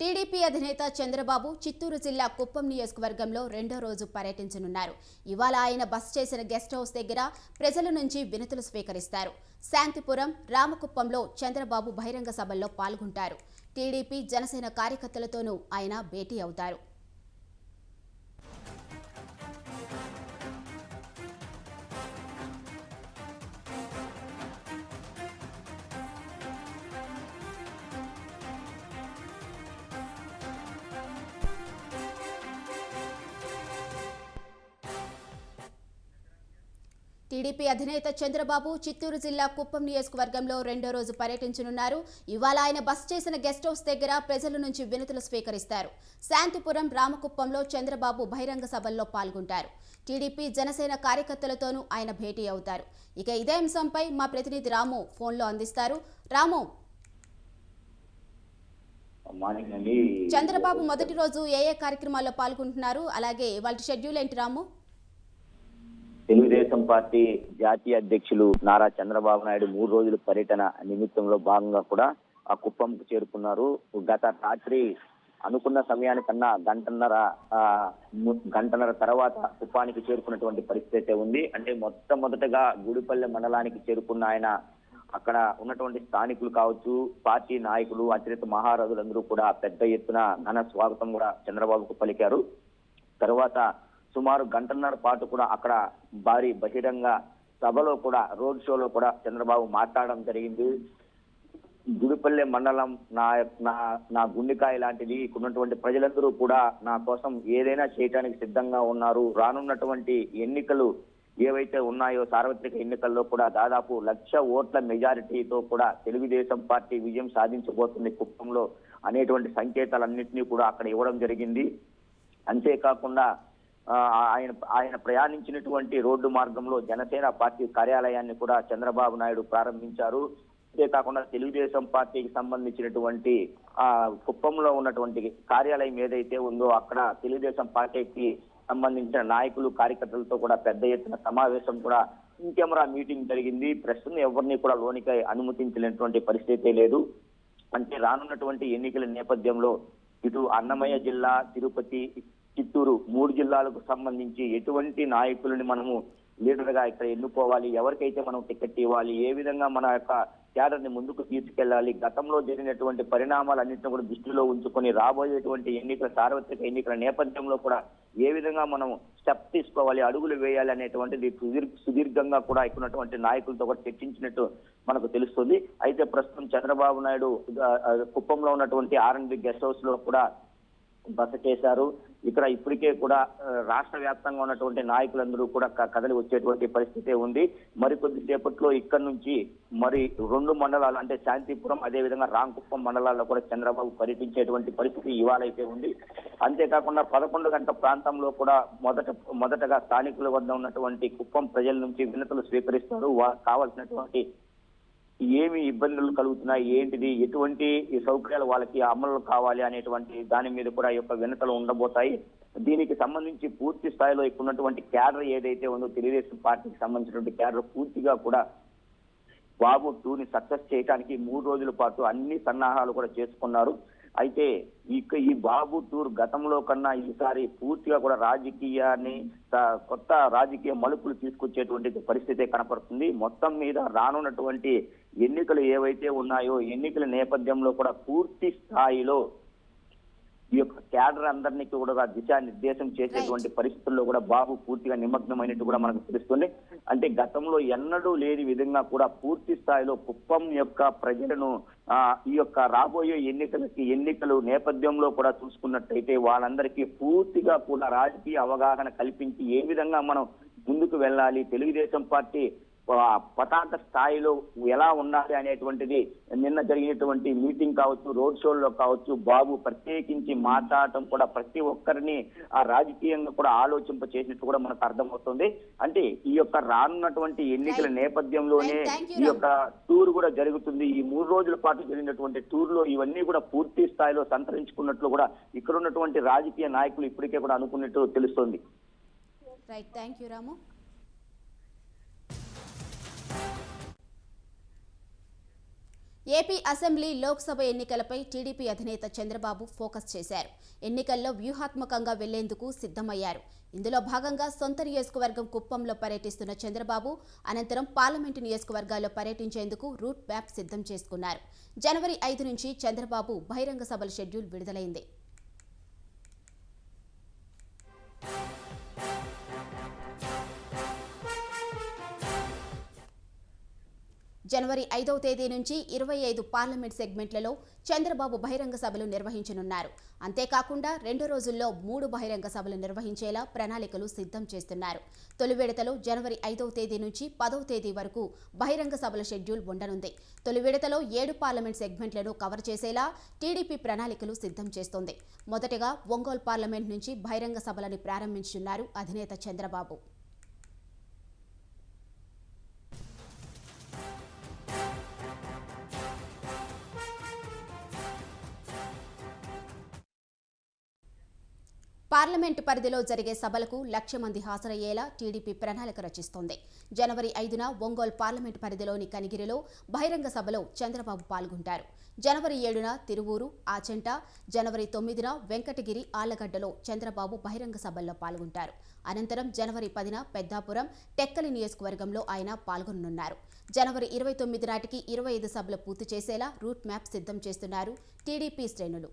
TDP అధినేత చంద్రబాబు చిత్తూరు జిల్లా కుప్పం నియోజకవర్గంలో రెండో రోజు పర్యటించనున్నారు. ఇవాళ ఆయన బస చేసిన గెస్ట్ హౌస్ దగ్గర ప్రజల నుంచి వినతులు స్వీకరిస్తారు. శాంతిపురం రామకుప్పంలో చంద్రబాబు బహిరంగ సభల్లో పాల్గొంటారు. టీడీపీ జనసేన కార్యకర్తలతోనూ ఆయన భేటీ అవుతారు. టీడీపీ అధినేత చంద్రబాబు చిత్తూరు జిల్లా కుప్పం నియోజకవర్గంలో రెండో రోజు పర్యటించనున్నారు. ఇవాళ ఆయన బస చేసిన గెస్ట్ హౌస్ దగ్గర ప్రజల నుంచి వినతులు స్వీకరిస్తారు. శాంతిపురం రామకుప్పంలో చంద్రబాబు బహిరంగ సభల్లో పాల్గొంటారు. టీడీపీ జనసేన కార్యకర్తలతోనూ ఆయన భేటీ అవుతారు. ఇక ఇదే అంశంపై మా ప్రతినిధి రాము ఫోన్లో అందిస్తారు. రాము. చంద్రబాబు మొదటి రోజు ఏ ఏ కార్యక్రమాల్లో పాల్గొంటున్నారు? అలాగే వాళ్ళ షెడ్యూల్ ఏంటి రాము? పార్టీ జాతీయ అధ్యక్షులు నారా చంద్రబాబు నాయుడు మూడు రోజుల పర్యటన నిమిత్తంలో భాగంగా కూడా ఆ కుప్పంకు చేరుకున్నారు. గత రాత్రి అనుకున్న సమయానికన్నా గంటన్నర గంటన్నర తర్వాత కుప్పానికి చేరుకున్నటువంటి పరిస్థితి అయితే ఉంది. అంటే మొట్టమొదటగా గుడిపల్లె మండలానికి చేరుకున్న ఆయన అక్కడ ఉన్నటువంటి స్థానికులు కావచ్చు పార్టీ నాయకులు అతిరిత మహారాజులందరూ కూడా పెద్ద ఎత్తున ఘన స్వాగతం కూడా చంద్రబాబుకు పలికారు. తర్వాత సుమారు గంటన్నర పాటు కూడా అక్కడ భారీ బహిరంగ సభలో కూడా రోడ్ షోలో కూడా చంద్రబాబు మాట్లాడడం జరిగింది. గుడిపల్లె మండలం నా నా నా గుండెకాయ లాంటిది. ఇక్కడున్నటువంటి ప్రజలందరూ కూడా నా కోసం ఏదైనా చేయడానికి సిద్ధంగా ఉన్నారు. రానున్నటువంటి ఎన్నికలు ఏవైతే ఉన్నాయో సార్వత్రిక ఎన్నికల్లో కూడా దాదాపు లక్ష ఓట్ల మెజారిటీతో కూడా తెలుగుదేశం పార్టీ విజయం సాధించబోతుంది కుప్పంలో అనేటువంటి సంకేతాలన్నింటినీ కూడా అక్కడ ఇవ్వడం జరిగింది. అంతేకాకుండా ఆయన ఆయన ప్రయాణించినటువంటి రోడ్డు మార్గంలో జనసేన పార్టీ కార్యాలయాన్ని కూడా చంద్రబాబు నాయుడు ప్రారంభించారు. అంతేకాకుండా తెలుగుదేశం పార్టీకి సంబంధించినటువంటి ఆ కుప్పంలో ఉన్నటువంటి కార్యాలయం ఏదైతే ఉందో అక్కడ తెలుగుదేశం పార్టీకి సంబంధించిన నాయకులు కార్యకర్తలతో కూడా పెద్ద ఎత్తున సమావేశం కూడా ఇన్ కెమెరా మీటింగ్ జరిగింది. ప్రస్తుతం ఎవరిని కూడా లోనికి అనుమతించలేనటువంటి పరిస్థితి లేదు. అంటే రానున్నటువంటి ఎన్నికల నేపథ్యంలో ఇటు అన్నమయ్య జిల్లా తిరుపతి చిత్తూరు మూడు జిల్లాలకు సంబంధించి ఎటువంటి నాయకులని మనము లీడర్గా ఇక్కడ ఎన్నుకోవాలి? ఎవరికైతే మనం టికెట్ ఇవ్వాలి? ఏ విధంగా మన యొక్క క్యాడర్ని ముందుకు తీసుకెళ్ళాలి గతంలో జరిగినటువంటి పరిణామాలన్నింటినీ కూడా దృష్టిలో ఉంచుకొని రాబోయేటువంటి ఎన్నికల సార్వత్రిక ఎన్నికల నేపథ్యంలో కూడా ఏ విధంగా మనం స్టెప్ తీసుకోవాలి? అడుగులు వేయాలి అనేటువంటిది సుదీర్ఘంగా కూడా ఇక్కడ ఉన్నటువంటి నాయకులతో కూడా చర్చించినట్టు మనకు తెలుస్తుంది. అయితే ప్రస్తుతం చంద్రబాబు నాయుడు కుప్పంలో ఉన్నటువంటి ఆర్ఎన్బి గెస్ట్ హౌస్లో కూడా బస చేశారు. ఇక్కడ ఇప్పటికే కూడా రాష్ట్ర వ్యాప్తంగా ఉన్నటువంటి నాయకులందరూ కూడా క- కదలి వచ్చేటువంటి పరిస్థితి ఉంది. మరికొద్ది సేపట్లో ఇక్కడ నుంచి మరి రెండు మండలాలు అంటే శాంతిపురం అదే విధంగా రాంకుప్పం మండలాల్లో కూడా చంద్రబాబు పర్యటించేటువంటి పరిస్థితి ఇవాళైతే ఉంది. అంతేకాకుండా పదకొండు గంటల ప్రాంతంలో కూడా మొదట మొదటగా స్థానికుల వద్ద ఉన్నటువంటి కుప్పం ప్రజల నుంచి వినతులు స్వీకరిస్తారు. కావాల్సినటువంటి ఏమి ఇబ్బందులు కలుగుతున్నాయి ఏంటిది ఎటువంటి ఈ సౌకర్యాలు వాళ్ళకి అమలు కావాలి అనేటువంటి దాని మీద కూడా యొక్క వినతలు ఉండబోతాయి. దీనికి సంబంధించి పూర్తి స్థాయిలో ఇక్కడ ఉన్నటువంటి క్యాడర్ ఏదైతే ఉందో తెలుగుదేశం పార్టీకి సంబంధించినటువంటి క్యాడర్ పూర్తిగా కూడా బాబు టూని సక్సెస్ చేయడానికి మూడు రోజుల పాటు అన్ని సన్నాహాలు కూడా చేసుకున్నారు. అయితే ఇక ఈ బాబు టూర్ గతంలో కన్నా ఈసారి పూర్తిగా కూడా రాజకీయాన్ని కొత్త రాజకీయ మలుపులు తీసుకొచ్చేటువంటి పరిస్థితి కనపడుతుంది. మొత్తం మీద రానున్నటువంటి ఎన్నికలు ఏవైతే ఉన్నాయో ఎన్నికల నేపథ్యంలో కూడా పూర్తి స్థాయిలో ఈ యొక్క క్యాడర్ అందరినీ కూడా దిశానిర్దేశం చేసేటువంటి పరిస్థితుల్లో కూడా బాబు పూర్తిగా నిమగ్నమైనట్టు కూడా మనకు తెలుస్తుంది. అంటే గతంలో ఎన్నడూ లేని విధంగా కూడా పూర్తి స్థాయిలో కుప్పం యొక్క ప్రజలను ఈ యొక్క రాబోయే ఎన్నికలకి ఎన్నికలు నేపథ్యంలో కూడా చూసుకున్నట్టయితే వాళ్ళందరికీ పూర్తిగా కూడా రాజకీయ అవగాహన కల్పించి ఏ విధంగా మనం ముందుకు వెళ్ళాలి తెలుగుదేశం పార్టీ పతాక స్థాయిలో ఎలా ఉండాలి అనేటువంటిది నిన్న జరిగినటువంటి మీటింగ్ కావచ్చు రోడ్ షోల్లో కావచ్చు బాబు ప్రత్యేకించి మాట్లాడటం కూడా ప్రతి ఒక్కరిని ఆ రాజకీయంగా కూడా ఆలోచింప చేసినట్టు కూడా మనకు అర్థమవుతుంది. అంటే ఈ యొక్క రానున్నటువంటి ఎన్నికల. నేపథ్యంలోనే ఈ. యొక్క టూర్ కూడా జరుగుతుంది. ఈ మూడు రోజుల పాటు జరిగినటువంటి టూర్లో ఇవన్నీ కూడా పూర్తి స్థాయిలో సంతరించుకున్నట్లు కూడా ఇక్కడ ఉన్నటువంటి రాజకీయ నాయకులు ఇప్పటికే కూడా అనుకున్నట్టు తెలుస్తుంది. Right thank you Ramu AP assembly Lok Sabha ఎన్నికలపై టీడీపీ అధినేత చంద్రబాబు ఫోకస్ చేశారు. ఎన్నికల్లో వ్యూహాత్మకంగా వెళ్ళేందుకు సిద్ధమయ్యారు. ఇందులో భాగంగా సొంత నియోజకవర్గం కుప్పంలో పర్యటిస్తున్న చంద్రబాబు అనంతరం పార్లమెంటు నియోజకవర్గాల్లో పర్యటించేందుకు రూట్ మ్యాప్ సిద్ధం చేసుకున్నారు. జనవరి ఐదు నుంచి చంద్రబాబు బహిరంగ సభల షెడ్యూల్ విడుదలైంది. జనవరి ఐదవ తేదీ నుంచి ఇరవై ఐదు పార్లమెంట్ సెగ్మెంట్లలో చంద్రబాబు బహిరంగ సభలు నిర్వహించనున్నారు. అంతేకాకుండా రెండు రోజుల్లో మూడు బహిరంగ సభలు నిర్వహించేలా ప్రణాళికలు సిద్ధం చేస్తున్నారు. తొలి విడతలో జనవరి ఐదవ తేదీ నుంచి పదవ తేదీ వరకు బహిరంగ సభల షెడ్యూల్ ఉండనుంది. తొలి విడతలో ఏడు పార్లమెంట్ సెగ్మెంట్లను కవర్ చేసేలా టీడీపీ ప్రణాళికలు సిద్ధం చేస్తోంది. మొదటగా ఒంగోలు పార్లమెంట్ నుంచి బహిరంగ సభలని ప్రారంభించనున్నారు అధినేత చంద్రబాబు. పార్లమెంటు పరిధిలో జరిగే సభలకు లక్ష మంది హాజరయ్యేలా టీడీపీ ప్రణాళిక రచిస్తోంది. జనవరి ఐదున ఒంగోలు పార్లమెంటు పరిధిలోని కనిగిరిలో బహిరంగ సభలో చంద్రబాబు పాల్గొంటారు. జనవరి ఏడున తిరువూరు ఆచంట జనవరి తొమ్మిదిన వెంకటగిరి ఆళ్ళగడ్డలో చంద్రబాబు బహిరంగ సభల్లో పాల్గొంటారు. అనంతరం జనవరి పదిన పెద్దాపురం టెక్కలి నియోజకవర్గంలో ఆయన పాల్గొననున్నారు. జనవరి ఇరవై తొమ్మిది నాటికి ఇరవై ఐదు సభలు పూర్తి చేసేలా రూట్ మ్యాప్ సిద్ధం చేస్తున్నారు టీడీపీ శ్రేణులు.